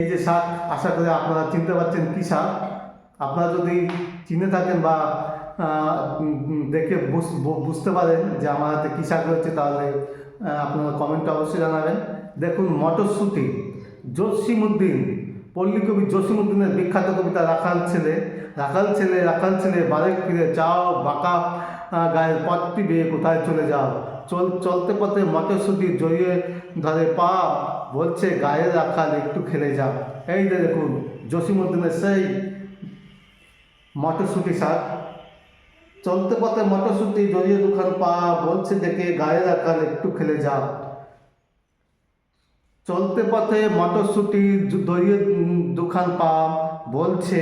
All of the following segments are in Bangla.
এই যে শাক, আশা করি আপনারা চিনতে পারছেন কী শাক। আপনারা যদি চিনে থাকেন বা দেখে বুঝ- বুঝতে পারেন যে আমার হাতে কী শাক রয়েছে, তাহলে আপনারা কমেন্টে অবশ্যই জানাবেন। দেখুন, মটরশুঁটি, জসিমুদ্দিন পল্লী কবি জসিমুদ্দিনের বিখ্যাত কবিতা রাখাল ছেলে। রাখাল ছেলে রাখাল ছেলে বারেক ফিরে যাও, বাঁকা গায়ের পথটি বেয়ে কোথায় চলে যাও। চল, চলতে পথে মটরশুঁটি জড়িয়ে ধরে পা বলছে, গায়ে রাখাল, একটু খেলে যাও এই যে দেখুন জসিমুদ্দিনের সেই মটরশুঁটি শাক। চলতে পথে মটরশুঁটি জড়িয়ে দুখান পা বলছে দেখে, গায়ে রাখাল, একটু খেলে যাও চলতে পথে মটরশুঁটি দড়িয়ে দুখান পা বলছে,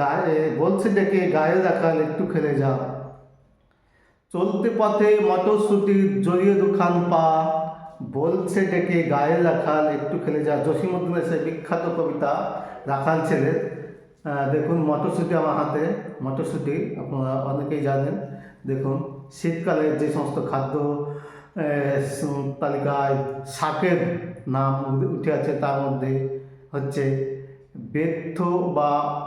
গায়ে বলছে ডেকে গায়ে রাখাল, একটু খেলে যাও চলতে পথে মটরশুঁটি জড়িয়ে দুখান পা বলছে ডেকে গায়ে রাখাল একটু খেলে যা। জসিমুদ্দিনের সেই বিখ্যাত কবিতা রাখাল ছেলে। দেখুন, মটরশুঁটি আমার হাতে, মটরশুঁটি, আপনারা অনেকেই জানেন। দেখুন, শীতকালে যে সমস্ত খাদ্য স- তালিকায় শাকের নাম উঠে- আছে, তার মধ্যে হচ্ছে বেথ বা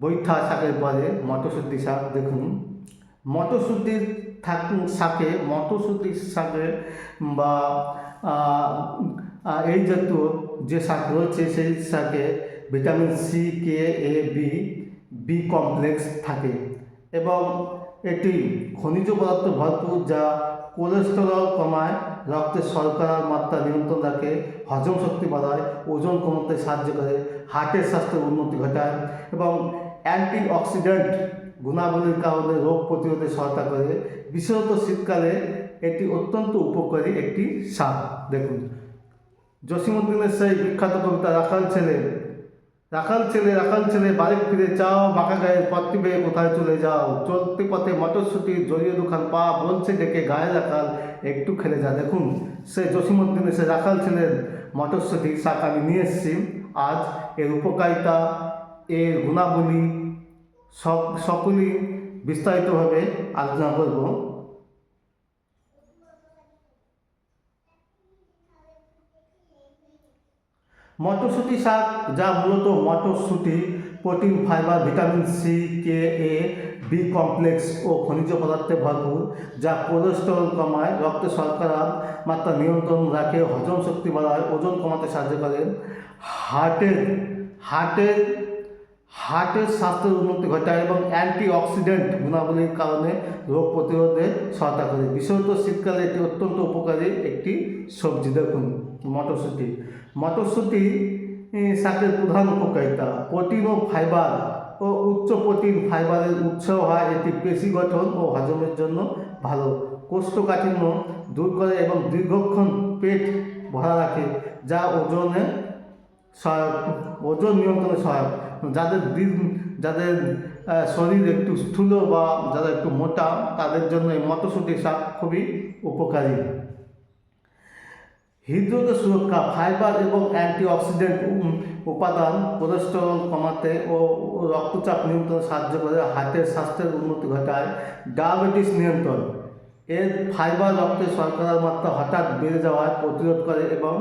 বৈঠা শাকের পরে মটরশুঁটি শাক। দেখুন, মটরশুঁটির থাক শাকে মটরশুঁটির শাকে বা এই জাতীয় যে শাক রয়েছে সেই শাকে vitamin C, K, A, B B complex থাকে। এবং এটি খনিজ পদার্থ ভরপুর যা কোলেস্টেরল কমায় রক্তে শর্করার মাত্রা নিয়ন্ত্রণ রাখে, হজম শক্তি বাড়ায়, ওজন কমাতে সাহায্য করে, হার্টের স্বাস্থ্যের উন্নতি ঘটায় এবং অ্যান্টি অক্সিডেন্ট গুণাবলীর কারণে রোগ প্রতিরোধে সহায়তা করে। বিশেষত শীতকালে অত্যন্ত উপকারী একটি সার। দেখুন। জসিমুদ্দিনের সেই বিখ্যাত কবিতা রাখাল ছেলে। রাখাল ছেলে রাখাল ছেলে, বাড়ি ফিরে যাও বাঁকা গায়ের পথটি বেয়ে কোথায় চলে যাও? চলতে পথে মটরশুঁটি, জড়িয়ে দুখান পা, বলছে ডেকে গায়ে রাখাল, একটু খেলে যা। দেখুন, সে জসিমুদ্দিনের সে রাখাল ছেলের মটরশুঁটি শাক আমি নিয়ে এসেছি। আজ এর উপকারিতা, এর গুণাবলী সকলই বিস্তারিতভাবে আলোচনা করব। মটরশুঁটি শাক যা মূলত মটরশুঁটি, protein, fibre, vitamin C K A B complex ও খনিজ পদার্থে ভরপুর, যা কোলেস্টেরল কমায়, রক্তে শর্করা মাত্রা নিয়ন্ত্রণ রাখে, হজম শক্তি বাড়ায়, ওজন কমাতে সাহায্য করে। হার্টের হার্টের হার্টের স্বাস্থ্যের উন্নতি ঘটায় এবং অ্যান্টি অক্সিডেন্ট গুণাবলীর কারণে রোগ প্রতিরোধে সহায়তা করে। বিশেষত শীতকালে এটি অত্যন্ত উপকারী একটি সবজি। দেখুন, মটরশুঁটি। মটরশুঁটি শাকের প্রধান উপকারিতা। প্রোটিন ও ফাইবার ও উচ্চ প্রোটিন ফাইবারের উৎস হয়। এটি পেশি গঠন ও হজমের জন্য ভালো। কোষ্ঠকাঠিন্য দূর করে এবং দীর্ঘক্ষণ পেট ভরা রাখে, যা ওজনে সহায়ক, ওজন নিয়ন্ত্রণে সহায়ক। যাদের দীর্ঘ- যাদের শরীর একটু স্থূল বা যারা একটু মোটা, তাদের জন্য এই মটরশুঁটি শাক খুবই উপকারী। হৃদরোগের সুরক্ষা, ফাইবার এবং অ্যান্টিঅক্সিডেন্ট উপাদান কোলেস্টেরল কমাতে ও রক্তচাপ নিয়ন্ত্রণে সাহায্য করে, হার্টের স্বাস্থ্যের উন্নতি ঘটায়, ডায়াবেটিস নিয়ন্ত্রণ। এর ফাইবার রক্তে শর্করার মাত্রা হঠাৎ বেড়ে যাওয়ায় প্রতিরোধ করে এবং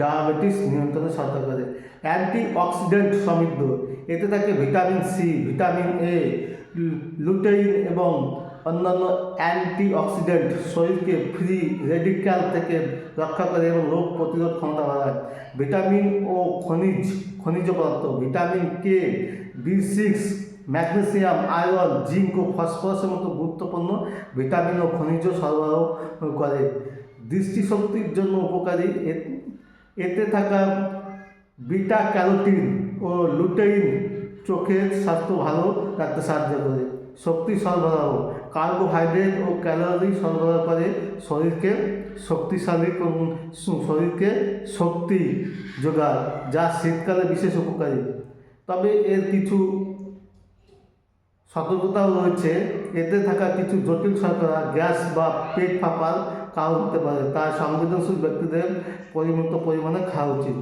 ডায়াবেটিস নিয়ন্ত্রণে সহায়তা করে। অ্যান্টি অক্সিডেন্ট সমৃদ্ধ। এতে থাকে vitamin C vitamin A lutein এবং অন্যান্য অ্যান্টি অক্সিডেন্ট শরীরকে ফ্রি রেডিক্যাল থেকে রক্ষা করে এবং রোগ প্রতিরোধ ক্ষমতা বাড়ায়। ভিটামিন ও খনিজ খনিজ পদার্থ। Vitamin K B six magnesium, iron, zinc ও ফসফরাসের মতো গুরুত্বপূর্ণ ভিটামিন ও খনিজ সরবরাহ করে। দৃষ্টিশক্তির জন্য উপকারী। এতে থাকা বিটা ক্যারোটিন ও লুটেইন চোখের স্বাস্থ্য ভালো রাখতে সাহায্য করে। শক্তি সরবরাহ, কার্বোহাইড্রেট ও ক্যালোরি সরবরাহ করে শরীরকে শক্তিশালী শরীরকে শক্তি যোগায়, যা শীতকালে বিশেষ উপকারী। তবে এর কিছু সতর্কতাও রয়েছে। এতে থাকা কিছু জটিল শর্করা, গ্যাস বা পেট ফাঁপার কারণ হতে পারে তাই সংবেদনশীল ব্যক্তিদের পরিমিত পরিমাণে খাওয়া উচিত।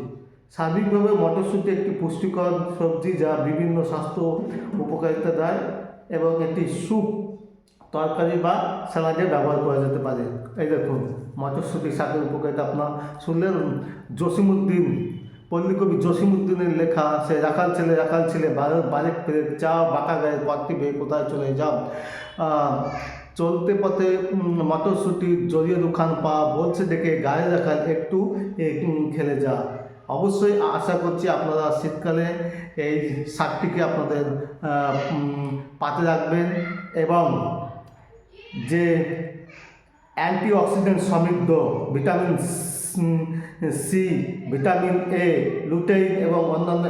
সার্বিকভাবে মটরশুঁটি একটি পুষ্টিকর সবজি যা বিভিন্ন স্বাস্থ্য উপকারিতা দেয় এবং এটি স্যুপ, তরকারি বা স্যালাডে ব্যবহার করা যেতে পারে। এই দেখুন মটরশুঁটি শাকের উপকারিতা আপনার শুনলেন। জসিমুদ্দিন পল্লীকবি জসিমুদ্দিনের লেখা, সে রাখাল ছেলে রাখাল ছেলে বারো বারেক ফেরে চা বাঁকা গায়ে পথটি বেয়ে কোথায় চলে যাও? চলতে পথে মটরশুঁটি জড়িয়ে দুখান পা, বলছে ডেকে গায়ে রাখাল, একটু খেলে যা। অবশ্যই আশা করছি আপনারা শীতকালে এই শাকটিকে আপনাদের পাতে রাখবেন এবং যে অ্যান্টিঅক্সিডেন্ট সমৃদ্ধ vitamin C, vitamin A lutein এবং অন্যান্য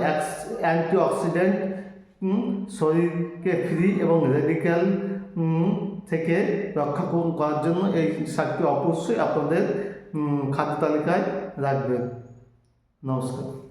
অ্যান্টিঅক্সিডেন্ট শরীরকে ফ্রি এবং রেডিক্যাল থেকে রক্ষা করার জন্য এই শাকটি অবশ্যই আপনাদের খাদ্য তালিকায় রাখবেন। নমস্কার।